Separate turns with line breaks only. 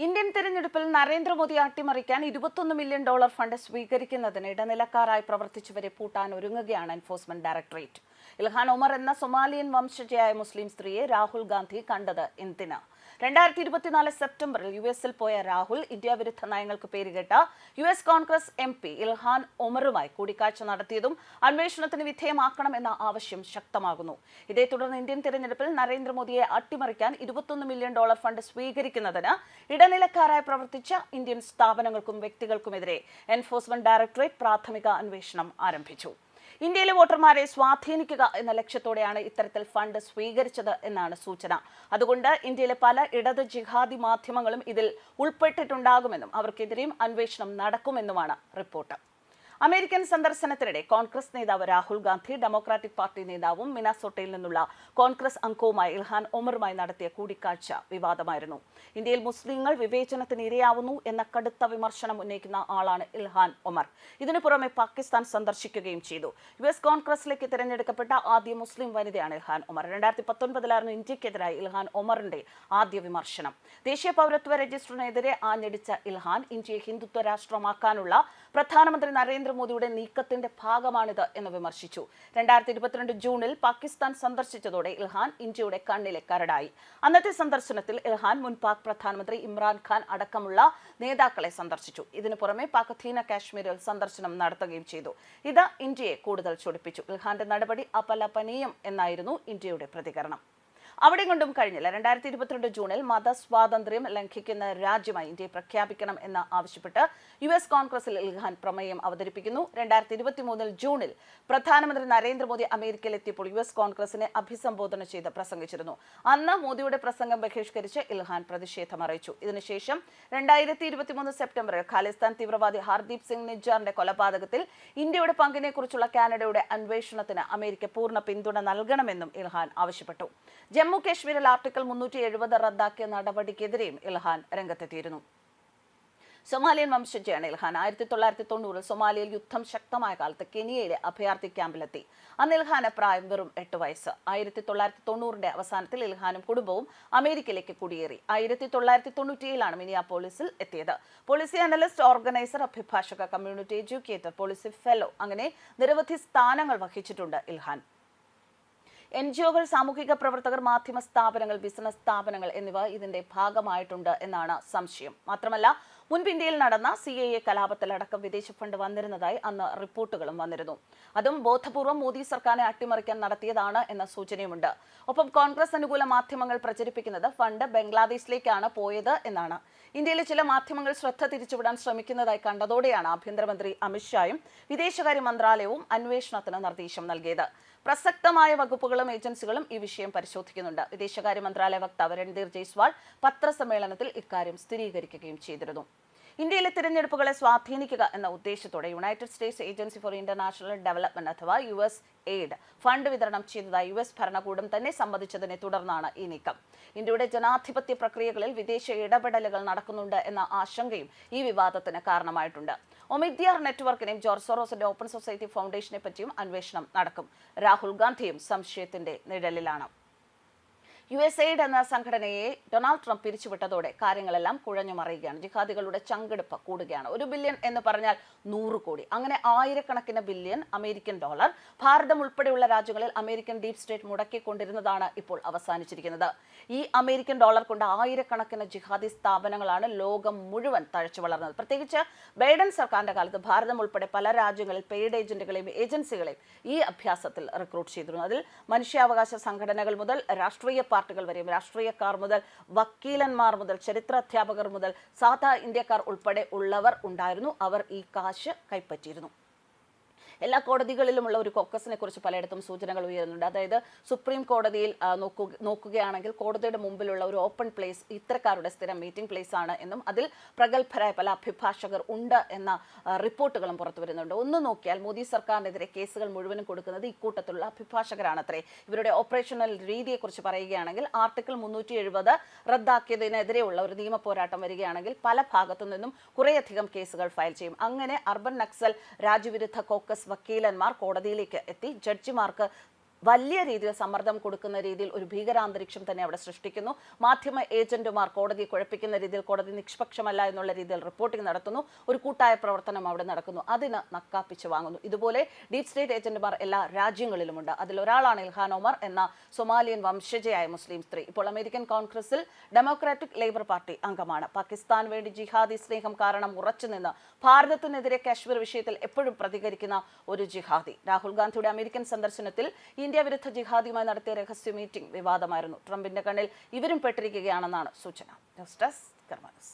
Indian തെരഞ്ഞെടുപ്പിൽ നരേന്ദ്രമോദി അട്ടിമറിക്കാൻ ഇരുപത്തൊന്ന് മില്യൺ ഡോളർ ഫണ്ട് സ്വീകരിക്കുന്നതിന് ഇടനിലക്കാരായി പ്രവർത്തിച്ചവരെ പൂട്ടാൻ ഒരുങ്ങുകയാണ് എൻഫോഴ്സ്മെന്റ് ഡയറക്ടറേറ്റ് ഇൽഹാൻ ഒമർ എന്ന സൊമാലിയൻ വംശജയായ മുസ്ലിം സ്ത്രീയെ രാഹുൽ ഗാന്ധി കണ്ടത് എന്തിന്? രണ്ടായിരത്തി ഇരുപത്തിനാല് സെപ്റ്റംബറിൽ യു എസിൽ പോയ രാഹുൽ ഇന്ത്യ വിരുദ്ധ നയങ്ങൾക്ക് പേരുകേട്ട U S Congress M P Ilhan ഒമറുമായി കൂടിക്കാഴ്ച നടത്തിയതും അന്വേഷണത്തിന് വിധേയമാക്കണമെന്ന ആവശ്യം ശക്തമാകുന്നു. ഇതേ തുടർന്ന് ഇന്ത്യൻ തിരഞ്ഞെടുപ്പിൽ നരേന്ദ്രമോദിയെ അട്ടിമറിക്കാൻ ഇരുപത്തൊന്ന് മില്യൺ ഡോളർ ഫണ്ട് സ്വീകരിക്കുന്നതിന് ഇടനിലക്കാരായി പ്രവർത്തിച്ച ഇന്ത്യൻ സ്ഥാപനങ്ങൾക്കും വ്യക്തികൾക്കുമെതിരെ എൻഫോഴ്സ്മെന്റ് ഡയറക്ടറേറ്റ് പ്രാഥമിക അന്വേഷണം ആരംഭിച്ചു. ഇന്ത്യയിലെ വോട്ടർമാരെ സ്വാധീനിക്കുക എന്ന ലക്ഷ്യത്തോടെയാണ് ഇത്തരത്തിൽ ഫണ്ട് സ്വീകരിച്ചത് എന്നാണ് സൂചന. അതുകൊണ്ട് ഇന്ത്യയിലെ പല ഇടത് ജിഹാദി മാധ്യമങ്ങളും ഇതിൽ ഉൾപ്പെട്ടിട്ടുണ്ടാകുമെന്നും അവർക്കെതിരെയും അന്വേഷണം നടക്കുമെന്നുമാണ് റിപ്പോർട്ട്. അമേരിക്കൻ സന്ദർശനത്തിനിടെ കോൺഗ്രസ് നേതാവ് രാഹുൽ ഗാന്ധി ഡെമോക്രാറ്റിക് പാർട്ടി നേതാവും മിനാസോട്ടയിൽ നിന്നുള്ള കോൺഗ്രസ് അംഗവുമായി ഇൽഹാൻ ഒമറുമായി നടത്തിയ കൂടിക്കാഴ്ച വിവാദമായിരുന്നു. ഇന്ത്യയിൽ മുസ്ലിങ്ങൾ വിവേചനത്തിന് ഇരയാവുന്നു എന്ന കടുത്ത വിമർശനം ഉന്നയിക്കുന്ന ആളാണ് ഇൽഹാൻ ഒമർ ഇതിനു പുറമെ പാകിസ്ഥാൻ സന്ദർശിക്കുകയും ചെയ്തു. യു എസ് കോൺഗ്രസിലേക്ക് തിരഞ്ഞെടുക്കപ്പെട്ട ആദ്യ മുസ്ലിം വനിതയാണ് ഇൽഹാൻ ഒമർ രണ്ടായിരത്തി പത്തൊൻപതിലായിരുന്നു ഇന്ത്യക്കെതിരായി ഇൽഹാൻ ഒമറിന്റെ ആദ്യ വിമർശനം. ദേശീയ പൗരത്വ രജിസ്റ്ററിനെതിരെ ആഞ്ഞടിച്ച ഇൽഹാൻ ഇന്ത്യയെ ഹിന്ദുത്വ രാഷ്ട്രമാക്കാനുള്ള പ്രധാനമന്ത്രി നരേന്ദ്രമോദിയുടെ നീക്കത്തിന്റെ ഭാഗമാണിത് എന്ന് വിമർശിച്ചു. രണ്ടായിരത്തി ഇരുപത്തിരണ്ട് ജൂണിൽ പാകിസ്ഥാൻ സന്ദർശിച്ചതോടെ ഇൽഹാൻ ഇന്ത്യയുടെ കണ്ണിലെ കരടായി. അന്നത്തെ സന്ദർശനത്തിൽ ഇൽഹാൻ മുൻ പാക് പ്രധാനമന്ത്രി ഇമ്രാൻഖാൻ അടക്കമുള്ള നേതാക്കളെ സന്ദർശിച്ചു. ഇതിനു പുറമെ പാക് അധീന കാശ്മീരിൽ സന്ദർശനം നടത്തുകയും ചെയ്തു. ഇത് ഇന്ത്യയെ കൂടുതൽ ചൊടിപ്പിച്ചു. ഇൽഹാന്റെ നടപടി അപലപനീയം എന്നായിരുന്നു ഇന്ത്യയുടെ പ്രതികരണം. അവിടെ കൊണ്ടും കഴിഞ്ഞില്ല. രണ്ടായിരത്തി ഇരുപത്തിരണ്ട് ജൂണിൽ മതസ്വാതന്ത്ര്യം ലംഘിക്കുന്ന രാജ്യമായി ഇന്ത്യയെ പ്രഖ്യാപിക്കണം എന്ന് ആവശ്യപ്പെട്ട് യു എസ് കോൺഗ്രസിൽ ഇൽഹാൻ പ്രമേയം അവതരിപ്പിക്കുന്നു. രണ്ടായിരത്തി ഇരുപത്തി മൂന്നിൽ ജൂണിൽ പ്രധാനമന്ത്രി നരേന്ദ്രമോദി അമേരിക്കയിൽ എത്തിയപ്പോൾ യു എസ് കോൺഗ്രസിനെ അഭിസംബോധന ചെയ്ത് പ്രസംഗിച്ചിരുന്നു. അന്ന് മോദിയുടെ പ്രസംഗം ബഹിഷ്കരിച്ച് ഇൽഹാൻ പ്രതിഷേധം അറിയിച്ചു. ഇതിനുശേഷം രണ്ടായിരത്തി ഇരുപത്തിമൂന്ന് സെപ്റ്റംബറിൽ ഖാലിസ്ഥാൻ തീവ്രവാദി ഹർദീപ് സിംഗ് നിജാറിന്റെ കൊലപാതകത്തിൽ ഇന്ത്യയുടെ പങ്കിനെക്കുറിച്ചുള്ള കാനഡയുടെ അന്വേഷണത്തിന് അമേരിക്ക പൂർണ പിന്തുണ നൽകണമെന്നും ഇൽഹാൻ ആവശ്യപ്പെട്ടു. ജമ്മു കാശ്മീരിൽ ആർട്ടിക്കിൾ മുന്നൂറ്റി എഴുപത് റദ്ദാക്കിയ നടപടിക്കെതിരെയും ഇൽഹാൻ രംഗത്തെത്തിയിരുന്നു. സൊമാലിയൻ വംശജയാണ് ഇൽഹാൻ. ആയിരത്തി തൊള്ളായിരത്തി തൊണ്ണൂറിൽ സൊമാലിയയിൽ യുദ്ധം ശക്തമായ കാലത്ത് കെനിയയിലെ അഭയാർത്ഥി ക്യാമ്പിലെത്തി. അന്ന് ഇൽഹാന് പ്രായം വെറും എട്ട് വയസ്സ്. ആയിരത്തി തൊള്ളായിരത്തി തൊണ്ണൂറിന്റെ അവസാനത്തിൽ ഇൽഹാനും കുടുംബവും അമേരിക്കയിലേക്ക് കുടിയേറി. ആയിരത്തി തൊള്ളായിരത്തി തൊണ്ണൂറ്റിയേഴിലാണ് മിനിയ പോലീസിൽ എത്തിയത്. പോളിസി അനലിസ്റ്റ് ഓർഗനൈസർ അഭിഭാഷക കമ്മ്യൂണിറ്റി എഡ്യൂക്കേറ്റർ പോളിസി ഫെലോ അങ്ങനെ നിരവധി സ്ഥാനങ്ങൾ വഹിച്ചിട്ടുണ്ട് ഇൽഹാൻ. എൻ ജി ഒകൾ സാമൂഹിക പ്രവർത്തകർ മാധ്യമ സ്ഥാപനങ്ങൾ ബിസിനസ് സ്ഥാപനങ്ങൾ എന്നിവ ഇതിന്റെ ഭാഗമായിട്ടുണ്ട് എന്നാണ് സംശയം. മാത്രമല്ല മുൻപ് ഇന്ത്യയിൽ നടന്ന സി എ എ കലാപത്തിലടക്കം വിദേശ ഫണ്ട് വന്നിരുന്നതായി അന്ന് റിപ്പോർട്ടുകളും വന്നിരുന്നു. അതും ബോധപൂർവം മോദി സർക്കാരിനെ അട്ടിമറിക്കാൻ നടത്തിയതാണ് എന്ന സൂചനയുമുണ്ട്. ഒപ്പം കോൺഗ്രസ് അനുകൂല മാധ്യമങ്ങൾ പ്രചരിപ്പിക്കുന്നത് ഫണ്ട് ബംഗ്ലാദേശിലേക്കാണ് പോയത് എന്നാണ്. ഇന്ത്യയിലെ ചില മാധ്യമങ്ങൾ ശ്രദ്ധ തിരിച്ചുവിടാൻ ശ്രമിക്കുന്നതായി കണ്ടതോടെയാണ് ആഭ്യന്തരമന്ത്രി അമിത്ഷായും വിദേശകാര്യ മന്ത്രാലയവും അന്വേഷണത്തിന് നിർദ്ദേശം നൽകിയത്. പ്രസക്തമായ വകുപ്പുകളും ഏജൻസികളും ഈ വിഷയം പരിശോധിക്കുന്നുണ്ട്. വിദേശകാര്യ മന്ത്രാലയ വക്താവ് രൺധീർ ജയ്സ്വാൾ പത്രസമ്മേളനത്തിൽ ഇക്കാര്യം സ്ഥിരീകരിക്കുകയും ചെയ്തിരുന്നു. ഇന്ത്യയിലെ തിരഞ്ഞെടുപ്പുകളെ സ്വാധീനിക്കുക എന്ന ഉദ്ദേശത്തോടെ United States Agency for International Development അഥവാ യു എസ് എയ്ഡ് ഫണ്ട് വിതരണം ചെയ്തതായി യു എസ് ഭരണകൂടം തന്നെ സമ്മതിച്ചതിനെ തുടർന്നാണ് ഈ നീക്കം. ഇന്ത്യയുടെ ജനാധിപത്യ പ്രക്രിയകളിൽ വിദേശ ഇടപെടലുകൾ നടക്കുന്നുണ്ട് എന്ന ആശങ്കയും ഈ വിവാദത്തിന് കാരണമായിട്ടുണ്ട്. ഒമിദ്യാർ നെറ്റ്വർക്കിനെയും ജോർജ് സോറോസിന്റെ ഓപ്പൺ സൊസൈറ്റി ഫൗണ്ടേഷനെ പറ്റിയും അന്വേഷണം നടക്കും. രാഹുൽ ഗാന്ധിയും സംശയത്തിന്റെ നിഴലിലാണ്. യു എസ് എയ്ഡ് എന്ന സംഘടനയെ ഡൊണാൾഡ് ട്രംപ് പിരിച്ചുവിട്ടതോടെ കാര്യങ്ങളെല്ലാം കുഴഞ്ഞു മറിയുകയാണ് ജിഹാദികളുടെ ചങ്കെടുപ്പ് കൂടുകയാണ്. ഒരു ബില്യൺ എന്ന് പറഞ്ഞാൽ നൂറ് കോടി. അങ്ങനെ ആയിരക്കണക്കിന് ബില്യൺ അമേരിക്കൻ ഡോളർ ഭാരതം ഉൾപ്പെടെയുള്ള രാജ്യങ്ങളിൽ അമേരിക്കൻ ഡീപ് സ്റ്റേറ്റ് മുടക്കിക്കൊണ്ടിരുന്നതാണ് ഇപ്പോൾ അവസാനിച്ചിരിക്കുന്നത്. ഈ അമേരിക്കൻ ഡോളർ കൊണ്ട് ആയിരക്കണക്കിന് ജിഹാദി സ്ഥാപനങ്ങളാണ് ലോകം മുഴുവൻ തഴച്ചു വളർന്നത്. പ്രത്യേകിച്ച് ബൈഡൻ സർക്കാരിന്റെ കാലത്ത് ഭാരതം ഉൾപ്പെടെ പല രാജ്യങ്ങളിൽ പെയ്ഡ് ഏജന്റുകളെയും ഏജൻസികളെയും ഈ അഭ്യാസത്തിൽ റിക്രൂട്ട് ചെയ്തിരുന്നു. അതിൽ മനുഷ്യാവകാശ സംഘടനകൾ മുതൽ രാഷ്ട്രീയ പാർട്ടികൾ വരെയും രാഷ്ട്രീയക്കാർ മുതൽ വക്കീലന്മാർ മുതൽ ചരിത്ര അധ്യാപകർ മുതൽ സാധാ ഇന്ത്യക്കാർ ഉൾപ്പെടെ ഉള്ളവർ ഉണ്ടായിരുന്നു. അവർ ഈ കാശ് കൈപ്പറ്റിയിരുന്നു. എല്ലാ കോടതികളിലുമുള്ള ഒരു കോക്കസിനെ കുറിച്ച് പലയിടത്തും സൂചനകൾ ഉയരുന്നുണ്ട്. അതായത് സുപ്രീം കോടതിയിൽ നോക്കുകയാണെങ്കിൽ കോടതിയുടെ മുമ്പിലുള്ള ഒരു ഓപ്പൺ പ്ലേസ് ഇത്തരക്കാരുടെ സ്ഥിരം മീറ്റിംഗ് പ്ലേസ് ആണ് എന്നും അതിൽ പ്രഗത്ഭരായ പല അഭിഭാഷകർ ഉണ്ട് എന്ന റിപ്പോർട്ടുകളും പുറത്തു വരുന്നുണ്ട്. ഒന്ന് നോക്കിയാൽ മോദി സർക്കാരിനെതിരെ കേസുകൾ മുഴുവനും കൊടുക്കുന്നത് ഇക്കൂട്ടത്തിലുള്ള അഭിഭാഷകരാണത്രേ. ഇവരുടെ ഓപ്പറേഷണൽ രീതിയെക്കുറിച്ച് പറയുകയാണെങ്കിൽ ആർട്ടിക്കിൾ മുന്നൂറ്റി എഴുപത് റദ്ദാക്കിയതിനെതിരെയുള്ള ഒരു നിയമ പോരാട്ടം വരികയാണെങ്കിൽ പല ഭാഗത്തു നിന്നും കുറേയധികം കേസുകൾ ഫയൽ ചെയ്യും. അങ്ങനെ അർബൻ നക്സൽ രാജ്യവിരുദ്ധ കോക്കസ് വക്കീലന്മാർ കോടതിയിലേക്ക് എത്തി. ജഡ്ജിമാർക്ക് വലിയ രീതിയിൽ സമ്മർദ്ദം കൊടുക്കുന്ന രീതിയിൽ ഒരു ഭീകരാന്തരീക്ഷം തന്നെ അവിടെ സൃഷ്ടിക്കുന്നു. മാധ്യമ ഏജന്റുമാർ കോടതിയെ കുഴപ്പിക്കുന്ന രീതിയിൽ കോടതി നിഷ്പക്ഷമല്ല എന്നുള്ള രീതിയിൽ റിപ്പോർട്ടിംഗ് നടത്തുന്നു. ഒരു കൂട്ടായ പ്രവർത്തനം അവിടെ നടക്കുന്നു. അതിന് നക്കാപ്പിച്ച് വാങ്ങുന്നു. ഇതുപോലെ ഡീപ് സ്റ്റേറ്റ് ഏജന്റുമാർ എല്ലാ രാജ്യങ്ങളിലുമുണ്ട്. അതിലൊരാളാണ് ഇൽഹാൻ ഒമർ എന്ന സൊമാലിയൻ വംശജയായ മുസ്ലിം സ്ത്രീ. ഇപ്പോൾ അമേരിക്കൻ കോൺഗ്രസിൽ ഡെമോക്രാറ്റിക് ലേബർ പാർട്ടി അംഗമാണ്. പാകിസ്ഥാൻ വേണ്ടി ജിഹാദി സ്നേഹം കാരണം ഉറച്ചുനിന്ന് ഭാരതത്തിനെതിരെ കാശ്മീർ വിഷയത്തിൽ എപ്പോഴും പ്രതികരിക്കുന്ന ഒരു ജിഹാദി. രാഹുൽ ഗാന്ധിയുടെ അമേരിക്കൻ സന്ദർശനത്തിൽ ഇന്ത്യ വിരുദ്ധ ജിഹാദിയുമായി നടത്തിയ രഹസ്യ മീറ്റിംഗ് വിവാദമായിരുന്നു. ട്രംപിന്റെ കണ്ണിൽ ഇവരും പെട്ടിരിക്കുകയാണെന്നാണ് സൂചന. News desk കർമാനസ്